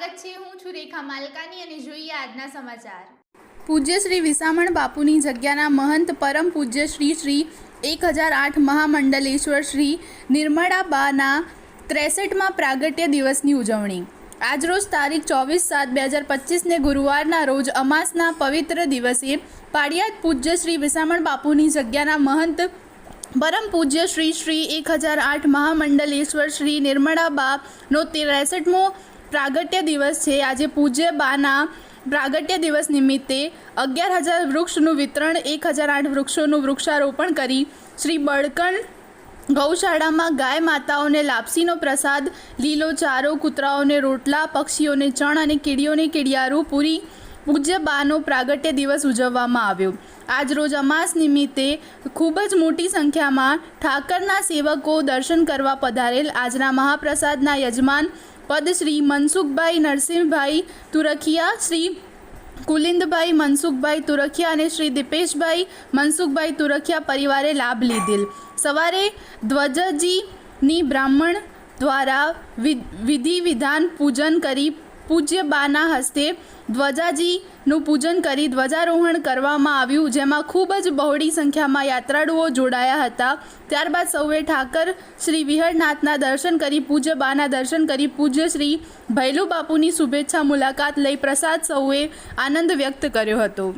રેખા માલકાની અને જોઈએ આજના સમાચાર. પૂજ્ય શ્રી વિસામણ બાપુની જગ્યાના મહંત પરમ પૂજ્ય શ્રી શ્રી એક હજાર આઠ મહામંડલેશ્વર શ્રી નિર્મળાબાના ત્રેસઠમાં પ્રાગટ્ય દિવસની ઉજવણી. આજરોજ તારીખ ચોવીસ સાત બે હજાર પચીસને ગુરુવારના રોજ અમાસના પવિત્ર દિવસે પાડિયાદ પૂજ્ય શ્રી વિસામણ બાપુની જગ્યાના મહંત પરમ પૂજ્ય શ્રી શ્રી એક હજાર આઠ મહામંડલેશ્વર શ્રી નિર્મળાબાનો ત્રેસઠમો પ્રાગટ્ય દિવસ છે. આજે પૂજ્ય બાના પ્રાગટ્ય દિવસ નિમિત્તે અગિયાર હજાર વૃક્ષનું વિતરણ, એક હજાર આઠ વૃક્ષોનું વૃક્ષારોપણ કરી શ્રી બળકણ ગૌશાળામાં ગાય માતાઓને લાપસીનો પ્રસાદ, લીલો ચારો, કૂતરાઓને રોટલા, પક્ષીઓને ચણ અને કીડીઓને કીડિયારું પૂરી પૂજ્ય બાનો પ્રાગટ્ય દિવસ ઉજવવામાં આવ્યો. આજ રોજ અમાસ નિમિત્તે ખૂબ જ મોટી સંખ્યામાં ઠાકરના સેવકો દર્શન કરવા પધારેલ આજના મહાપ્રસાદના યજમાન પદ શ્રી મનસુખભાઈ નરસિંહભાઈ તુરખિયા, શ્રી કુલિંદભાઈ મનસુખભાઈ તુરખિયા અને શ્રી દીપેશભાઈ મનસુખભાઈ તુરખિયા પરિવારે લાભ લીધેલ. સવારે ધ્વજજીની બ્રાહ્મણ દ્વારા વિધિ વિધાન પૂજન કરી પૂજ્ય બાના હસ્તે ધ્વજાજીનું પૂજન કરી ધ્વજારોહણ કરવામાં આવ્યું, જેમાં ખૂબ જ બહોળી સંખ્યામાં યાત્રાળુઓ જોડાયા હતા. ત્યારબાદ સૌએ ઠાકર શ્રી વિહળનાથના દર્શન કરી, પૂજ્ય બાના દર્શન કરી, પૂજ્ય શ્રી ભૈલુ બાપુની શુભેચ્છા મુલાકાત લઈ પ્રસાદ સૌએ આનંદ વ્યક્ત કર્યો હતો.